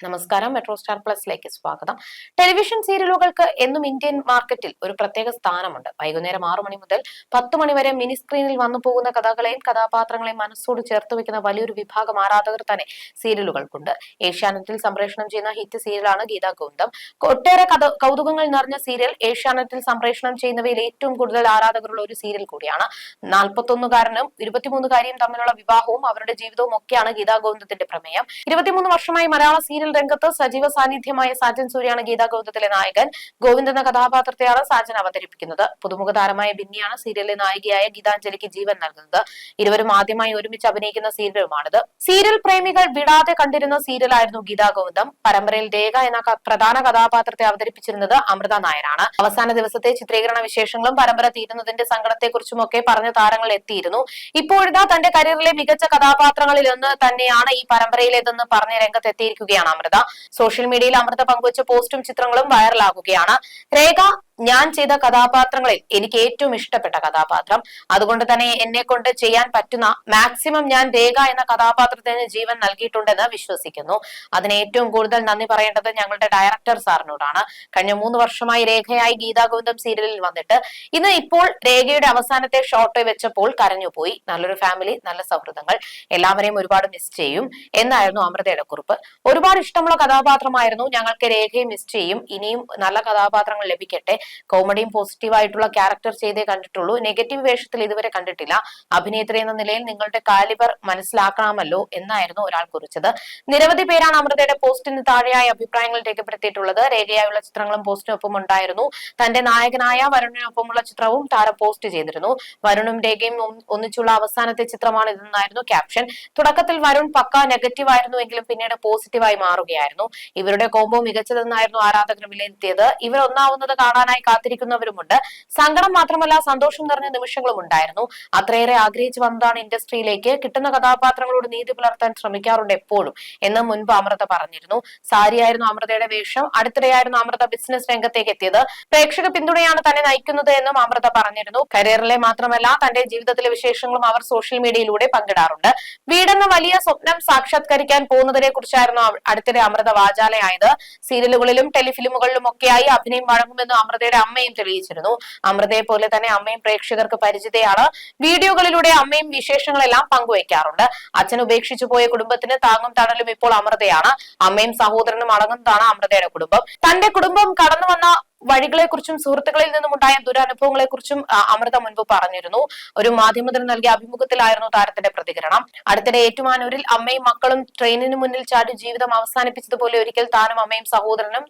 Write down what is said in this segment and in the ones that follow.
നമസ്കാരം. Metro star പ്ലസിലേക്ക് സ്വാഗതം. Television സീരിയലുകൾക്ക് എന്നും ഇന്ത്യൻ മാർക്കറ്റിൽ ഒരു പ്രത്യേക സ്ഥാനമുണ്ട്. വൈകുന്നേരം ആറു മണി മുതൽ പത്ത് മണി വരെ മിനി സ്ക്രീനിൽ വന്നു പോകുന്ന കഥകളെയും കഥാപാത്രങ്ങളെയും മനസ്സോട് ചേർത്ത് വെക്കുന്ന വലിയൊരു വിഭാഗം ആരാധകർ തന്നെ സീരിയലുകൾക്കുണ്ട്. ഏഷ്യാനെറ്റിൽ സംപ്രേഷണം ചെയ്യുന്ന ഹിറ്റ് സീരിയലാണ് ഗീതാ ഗോവിന്ദം. ഒട്ടേറെ കഥ കൗതുകങ്ങൾ നിറഞ്ഞ സീരിയൽ ഏഷ്യാനെറ്റിൽ സംപ്രേഷണം ചെയ്യുന്നവയിൽ ഏറ്റവും കൂടുതൽ ആരാധകരുള്ള ഒരു സീരിയൽ കൂടിയാണ്. നാൽപ്പത്തൊന്നുകാരനും ഇരുപത്തിമൂന്നുകാരിയും തമ്മിലുള്ള വിവാഹവും അവരുടെ ജീവിതവും ഒക്കെയാണ് ഗീതാ ഗോവിന്ദത്തിന്റെ പ്രമേയം. ഇരുപത്തിമൂന്ന് വർഷമായി മലയാള സീരിയൽ രംഗത്ത് സജീവ സാന്നിധ്യമായ സാജൻ സൂര്യാണ് ഗീതാ ഗൗതത്തിലെ നായകൻ. ഗോവിന്ദ് എന്ന കഥാപാത്രത്തെയാണ് സാജൻ അവതരിപ്പിക്കുന്നത്. പുതുമുഖ താരമായ ബിന്നിയാണ് സീരിയലിലെ നായികയായ ഗീതാഞ്ജലിക്ക് ജീവൻ നൽകുന്നത്. ഇരുവരും ആദ്യമായി ഒരുമിച്ച് അഭിനയിക്കുന്ന സീരിയലുമാണിത്. സീരിയൽ പ്രേമികൾ വിടാതെ കണ്ടിരുന്ന സീരിയലായിരുന്നു ഗീതാ ഗൗതം. പരമ്പരയിൽ രേഖ എന്ന പ്രധാന കഥാപാത്രത്തെ അവതരിപ്പിച്ചിരുന്നത് അമൃത നായരാണ്. അവസാന ദിവസത്തെ ചിത്രീകരണ വിശേഷങ്ങളും പരമ്പര തീരുന്നതിന്റെ സങ്കടത്തെക്കുറിച്ചും ഒക്കെ പറഞ്ഞ താരങ്ങൾ എത്തിയിരുന്നു. ഇപ്പോഴിതാ തന്റെ കരിയറിലെ മികച്ച കഥാപാത്രങ്ങളിൽ ഒന്ന് തന്നെയാണ് ഈ പരമ്പരയിലേതെന്ന് പറഞ്ഞ് രംഗത്തെത്തിയിരിക്കുകയാണ് അമൃത. സോഷ്യൽ മീഡിയയിൽ അമൃത പങ്കുവച്ച പോസ്റ്റും ചിത്രങ്ങളും വൈറലാകുകയാണ്. രേഖ ഞാൻ ചെയ്ത കഥാപാത്രങ്ങളിൽ എനിക്ക് ഏറ്റവും ഇഷ്ടപ്പെട്ട കഥാപാത്രം. അതുകൊണ്ട് തന്നെ എന്നെ കൊണ്ട് ചെയ്യാൻ പറ്റുന്ന മാക്സിമം ഞാൻ രേഖ എന്ന കഥാപാത്രത്തിന് ജീവൻ നൽകിയിട്ടുണ്ടെന്ന് വിശ്വസിക്കുന്നു. അതിന് ഏറ്റവും കൂടുതൽ നന്ദി പറയേണ്ടത് ഞങ്ങളുടെ ഡയറക്ടർ സാറിനോടാണ്. കഴിഞ്ഞ മൂന്ന് വർഷമായി രേഖയായി ഗീതാഗോവിന്ദം സീരിയലിൽ വന്നിട്ട് ഇന്ന് ഇപ്പോൾ രേഖയുടെ അവസാനത്തെ ഷോട്ട് വെച്ചപ്പോൾ കരഞ്ഞുപോയി നല്ലൊരു ഫാമിലി നല്ല സൗഹൃദങ്ങൾ. എല്ലാവരെയും ഒരുപാട് മിസ് ചെയ്യും. എന്നായിരുന്നു അമൃതയുടെ കുറിപ്പ്. ഒരുപാട് ഇഷ്ടമുള്ള കഥാപാത്രമായിരുന്നു. ഞങ്ങൾക്ക് രേഖയും മിസ് ചെയ്യും. ഇനിയും നല്ല കഥാപാത്രങ്ങൾ ലഭിക്കട്ടെ. കോമഡിയും പോസിറ്റീവായിട്ടുള്ള ക്യാരക്ടർ ചെയ്തേ കണ്ടിട്ടുള്ളൂ. നെഗറ്റീവ് വേഷത്തിൽ ഇതുവരെ കണ്ടിട്ടില്ല. അഭിനേത്രി എന്ന നിലയിൽ നിങ്ങളുടെ കാലിബർ മനസ്സിലാക്കണമല്ലോ എന്നായിരുന്നു ഒരാൾ കുറിച്ചത്. നിരവധി പേരാണ് അമൃതയുടെ പോസ്റ്റിന് താഴെയായി അഭിപ്രായങ്ങൾ രേഖപ്പെടുത്തിയിട്ടുള്ളത്. രേഖയായുള്ള ചിത്രങ്ങളും പോസ്റ്റിനൊപ്പം ഉണ്ടായിരുന്നു. തന്റെ നായകനായ വരുണിനൊപ്പമുള്ള ചിത്രവും താരം പോസ്റ്റ് ചെയ്തിരുന്നു. വരുണും രേഖയും ഒന്നിച്ചുള്ള അവസാനത്തെ ചിത്രമാണ് ഇതെന്നായിരുന്നു ക്യാപ്ഷൻ തുടക്കത്തിൽ വരുൺ പക്ക നെഗറ്റീവ് ആയിരുന്നു എങ്കിലും പിന്നീട് പോസിറ്റീവായി മാറുകയായിരുന്നു. ഇവരുടെ കോമ്പോ മികച്ചതെന്നായിരുന്നു ആരാധകർ വിലയിരുത്തിയത്. ഇവർ ഒന്നാവുന്നത് കാണാനായി കാത്തിരിക്കുന്നവരുമുണ്ട്. സങ്കടം മാത്രമല്ല സന്തോഷം നിറഞ്ഞ നിമിഷങ്ങളും ഉണ്ടായിരുന്നു. അത്രയേറെ ആഗ്രഹിച്ചു വന്നതാണ് ഇൻഡസ്ട്രിയിലേക്ക്. കിട്ടുന്ന കഥാപാത്രങ്ങളോട് നീതി പുലർത്താൻ ശ്രമിക്കാറുണ്ട് എപ്പോഴും എന്ന് മുൻപ് അമൃത പറഞ്ഞിരുന്നു. സാരിയായിരുന്നു അമൃതയുടെ വേഷം അടുത്തിടെയായിരുന്നു അമൃത ബിസിനസ് രംഗത്തേക്ക് എത്തിയത്. പ്രേക്ഷക പിന്തുണയാണ് തന്നെ നയിക്കുന്നത് എന്നും അമൃത പറഞ്ഞിരുന്നു. കരിയറിലെ മാത്രമല്ല തന്റെ ജീവിതത്തിലെ വിശേഷങ്ങളും അവർ സോഷ്യൽ മീഡിയയിലൂടെ പങ്കിടാറുണ്ട്. വീടെന്ന വലിയ സ്വപ്നം സാക്ഷാത്കരിക്കാൻ പോകുന്നതിനെ കുറിച്ചായിരുന്നു അവ- അടുത്തിടെ അമൃത വാചാലയായത്. സീരിയലുകളിലും ടെലിഫിലിമുകളിലും ഒക്കെയായി അഭിനയം വഴങ്ങുമെന്ന് അമൃതയുടെ അമ്മയും തെളിയിച്ചിരുന്നു. അമൃതയെ പോലെ തന്നെ അമ്മയും പ്രേക്ഷകർക്ക് പരിചിതയാണ്. വീഡിയോകളിലൂടെ അമ്മയും വിശേഷങ്ങളെല്ലാം പങ്കുവയ്ക്കാറുണ്ട്. അച്ഛൻ ഉപേക്ഷിച്ചു പോയ കുടുംബത്തിന് താങ്ങും തണലും ഇപ്പോൾ അമൃതയാണ്. അമ്മയും സഹോദരനും അടങ്ങുന്നതാണ് അമൃതയുടെ കുടുംബം. തന്റെ കുടുംബം കടന്നു വന്ന വഴികളെക്കുറിച്ചും സുഹൃത്തുക്കളിൽ നിന്നും ഉണ്ടായ ദുരനുഭവങ്ങളെ കുറിച്ചും അമൃത മുൻപ് പറഞ്ഞിരുന്നു. ഒരു മാധ്യമത്തിന് നൽകിയ അഭിമുഖത്തിലായിരുന്നു താരത്തിന്റെ പ്രതികരണം. അടുത്തിടെ ഏറ്റുമാനൂരിൽ അമ്മയും മക്കളും ട്രെയിനിന് മുന്നിൽ ചാടി ജീവിതം അവസാനിപ്പിച്ചതുപോലെ ഒരിക്കൽ താനും അമ്മയും സഹോദരനും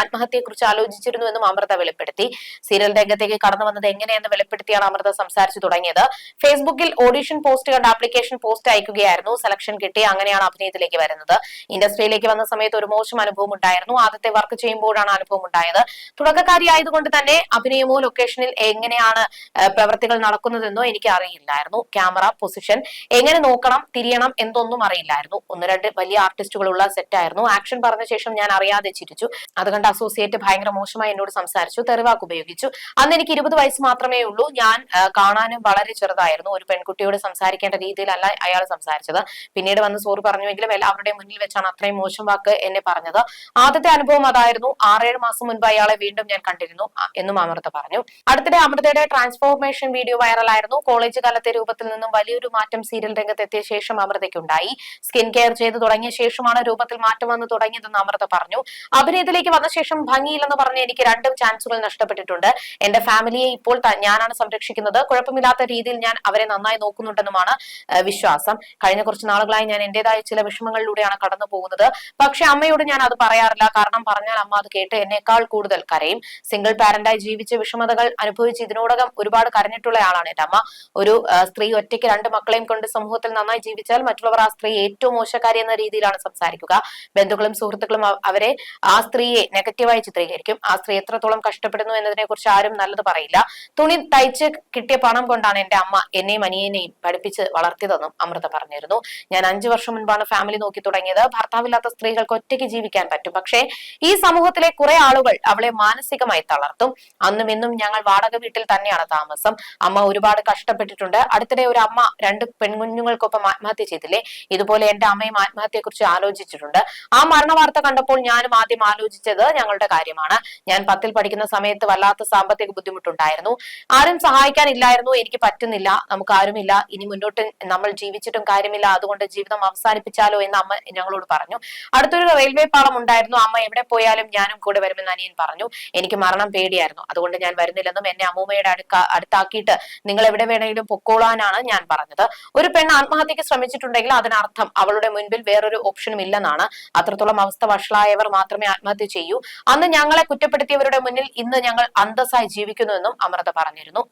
ആത്മഹത്യയെക്കുറിച്ച് ആലോചിച്ചിരുന്നു എന്നും അമൃത വെളിപ്പെടുത്തി. സീരിയൽ രംഗത്തേക്ക് കടന്നു വന്നത് എങ്ങനെയെന്ന് വെളിപ്പെടുത്തിയാണ് അമൃത സംസാരിച്ചു തുടങ്ങിയത്. ഫേസ്ബുക്കിൽ ഓഡിഷൻ പോസ്റ്റ് കണ്ട ആപ്ലിക്കേഷൻ പോസ്റ്റ് അയക്കുകയായിരുന്നു. സെലക്ഷൻ കിട്ടി അങ്ങനെയാണ് അഭിനയത്തിലേക്ക് വരുന്നത്. ഇൻഡസ്ട്രിയിലേക്ക് വന്ന സമയത്ത് ഒരു മോശം അനുഭവം ഉണ്ടായിരുന്നു. ആദ്യത്തെ വർക്ക് ചെയ്യുമ്പോഴാണ് അനുഭവം ഉണ്ടായത്. തുടക്കക്കാരിയായതുകൊണ്ട് തന്നെ അഭിനയമോ ലൊക്കേഷനിൽ എങ്ങനെയാണ് പ്രവർത്തികൾ നടക്കുന്നതെന്നോ എനിക്ക് അറിയില്ലായിരുന്നു. ക്യാമറ പൊസിഷൻ എങ്ങനെ നോക്കണം തിരിയണം എന്തൊന്നും അറിയില്ലായിരുന്നു. ഒന്ന് രണ്ട് വലിയ ആർട്ടിസ്റ്റുകളുള്ള സെറ്റ് ആയിരുന്നു. ആക്ഷൻ പറഞ്ഞ ശേഷം ഞാൻ അറിയാതെ ചിരിച്ചു. അതുകൊണ്ട് അസോസിയേറ്റ് ഭയങ്കര മോശമായി എന്നോട് സംസാരിച്ചു. തെറിവാക്ക് ഉപയോഗിച്ചു. അന്ന് എനിക്ക് ഇരുപത് വയസ്സ് മാത്രമേ ഉള്ളൂ. ഞാൻ കാണാനും വളരെ ചെറുതായിരുന്നു. ഒരു പെൺകുട്ടിയോട് സംസാരിക്കേണ്ട രീതിയിലല്ല അയാൾ സംസാരിച്ചത്. പിന്നീട് വന്ന് സോറി പറഞ്ഞുവെങ്കിലും എല്ലാവരുടെയും മുന്നിൽ വെച്ചാണ് അത്രയും മോശം വാക്ക് എന്നെ പറഞ്ഞത്. ആദ്യത്തെ അനുഭവം അതായിരുന്നു. ആറേഴ് മാസം മുൻപ് അയാളെ വീണ്ടും ഞാൻ കണ്ടിരുന്നു എന്നും അമൃത പറഞ്ഞു. അടുത്തിടെ അമൃതയുടെ ട്രാൻസ്ഫോർമേഷൻ വീഡിയോ വൈറലായിരുന്നു കോളേജ് കാലത്തെ രൂപത്തിൽ നിന്നും വലിയൊരു മാറ്റം സീരിയൽ രംഗത്തെത്തിയ ശേഷം അമൃതയ്ക്കുണ്ടായി. സ്കിൻ കെയർ ചെയ്ത് തുടങ്ങിയ ശേഷമാണ് രൂപത്തിൽ മാറ്റം വന്ന് തുടങ്ങിയതെന്ന് അമൃത പറഞ്ഞു. അഭിനയത്തിലേക്ക് വന്ന ശേഷം ഭംഗിയില്ലെന്ന് പറഞ്ഞ് എനിക്ക് രണ്ടും ചാൻസുകൾ നഷ്ടപ്പെട്ടിട്ടുണ്ട്. എന്റെ ഫാമിലിയെ ഇപ്പോൾ ഞാനാണ് സംരക്ഷിക്കുന്നത്. കുഴപ്പമില്ലാത്ത രീതിയിൽ ഞാൻ അവരെ നന്നായി നോക്കുന്നുണ്ടെന്നുമാണ് വിശ്വാസം. കഴിഞ്ഞ കുറച്ച് നാളുകളായി ഞാൻ എന്റേതായ ചില വിഷമങ്ങളിലൂടെയാണ് കടന്നു പോകുന്നത് പക്ഷെ അമ്മയോട് ഞാൻ അത് പറയാറില്ല. കാരണം പറഞ്ഞാൽ അമ്മ അത് കേട്ട് എന്നേക്കാൾ കൂടുതൽ കരയും. സിംഗിൾ പാരന്റായി ജീവിച്ച് വിഷമതകൾ അനുഭവിച്ച് ഇതിനോടകം ഒരുപാട് കരഞ്ഞിട്ടുള്ള ആളാണ് എന്റെ അമ്മ. ഒരു സ്ത്രീ ഒറ്റയ്ക്ക് രണ്ട് മക്കളെയും കൊണ്ട് സമൂഹത്തിൽ നന്നായി ജീവിച്ചാൽ മറ്റുള്ളവർ ആ സ്ത്രീ ഏറ്റവും മോശക്കാരി എന്ന രീതിയിലാണ് സംസാരിക്കുക. ബന്ധുക്കളും സുഹൃത്തുക്കളും അവരെ ആ സ്ത്രീയെ നെഗറ്റീവായി ചിത്രീകരിക്കും. ആ സ്ത്രീ എത്രത്തോളം കഷ്ടപ്പെടുന്നു എന്നതിനെ കുറിച്ച് ആരും നല്ലത് പറയില്ല. തുണി തയ്ച്ച് കിട്ടിയ പണം കൊണ്ടാണ് എന്റെ അമ്മ എന്നെയും അനിയനെയും പഠിപ്പിച്ച് വളർത്തിയതെന്നും അമൃത പറഞ്ഞിരുന്നു. ഞാൻ അഞ്ചു വർഷം മുൻപാണ് ഫാമിലി നോക്കി തുടങ്ങിയത്. ഭർത്താവില്ലാത്ത സ്ത്രീകൾക്ക് ഒറ്റയ്ക്ക് ജീവിക്കാൻ പറ്റും. പക്ഷേ ഈ സമൂഹത്തിലെ കുറെ ആളുകൾ അവളെ മാനസികമായി തളർത്തും. അന്നും ഇന്നും ഞങ്ങൾ വാടക വീട്ടിൽ തന്നെയാണ് താമസം. അമ്മ ഒരുപാട് കഷ്ടപ്പെട്ടിട്ടുണ്ട്. അടുത്തിടെ ഒരു അമ്മ രണ്ട് പെൺകുഞ്ഞുങ്ങൾക്കൊപ്പം ആത്മഹത്യ ചെയ്തില്ലേ? ഇതുപോലെ എന്റെ അമ്മയും ആത്മഹത്യയെക്കുറിച്ച് ആലോചിച്ചിട്ടുണ്ട്. ആ മരണ വാർത്ത കണ്ടപ്പോൾ ഞാനും ആദ്യം ആലോചിച്ചത് ഞങ്ങളുടെ കാര്യമാണ്. ഞാൻ പത്തിൽ പഠിക്കുന്ന സമയത്ത് വല്ലാത്ത സാമ്പത്തിക ബുദ്ധിമുട്ടുണ്ടായിരുന്നു. ആരും സഹായിക്കാനില്ലായിരുന്നു. എനിക്ക് പറ്റുന്നില്ല. നമുക്ക് ആരുമില്ല. ഇനി മുന്നോട്ട് നമ്മൾ ജീവിച്ചിട്ടും കാര്യമില്ല. അതുകൊണ്ട് ജീവിതം അവസാനിപ്പിച്ചാലോ എന്ന് അമ്മ ഞങ്ങളോട് പറഞ്ഞു. അടുത്തൊരു റെയിൽവേ പാളം ഉണ്ടായിരുന്നു. അമ്മ എവിടെ പോയാലും ഞാനും കൂടെ വരുമെന്ന് അനിയൻ പറഞ്ഞു. എനിക്ക് മരണം പേടിയായിരുന്നു. അതുകൊണ്ട് ഞാൻ വരുന്നില്ലെന്നും എന്നെ അമ്മൂമ്മയുടെ അടുക്ക അടുത്താക്കിയിട്ട് നിങ്ങൾ എവിടെ വേണമെങ്കിലും പൊക്കോളാനാണ് ഞാൻ പറഞ്ഞത്. ഒരു പെണ്ണ് ആത്മഹത്യക്ക് ശ്രമിച്ചിട്ടുണ്ടെങ്കിൽ അതിനർത്ഥം അവളുടെ മുൻപിൽ വേറൊരു ഓപ്ഷനും ഇല്ലെന്നാണ്. അത്രത്തോളം അവസ്ഥ വഷളായവർ മാത്രമേ ആത്മഹത്യ ചെയ്യൂ. അന്ന് ഞങ്ങളെ കുറ്റപ്പെടുത്തിയവരുടെ മുന്നിൽ ഇന്ന് ഞങ്ങൾ അന്തസ്സായി ജീവിക്കുന്നുവെന്നും അമൃത പറഞ്ഞിരുന്നു.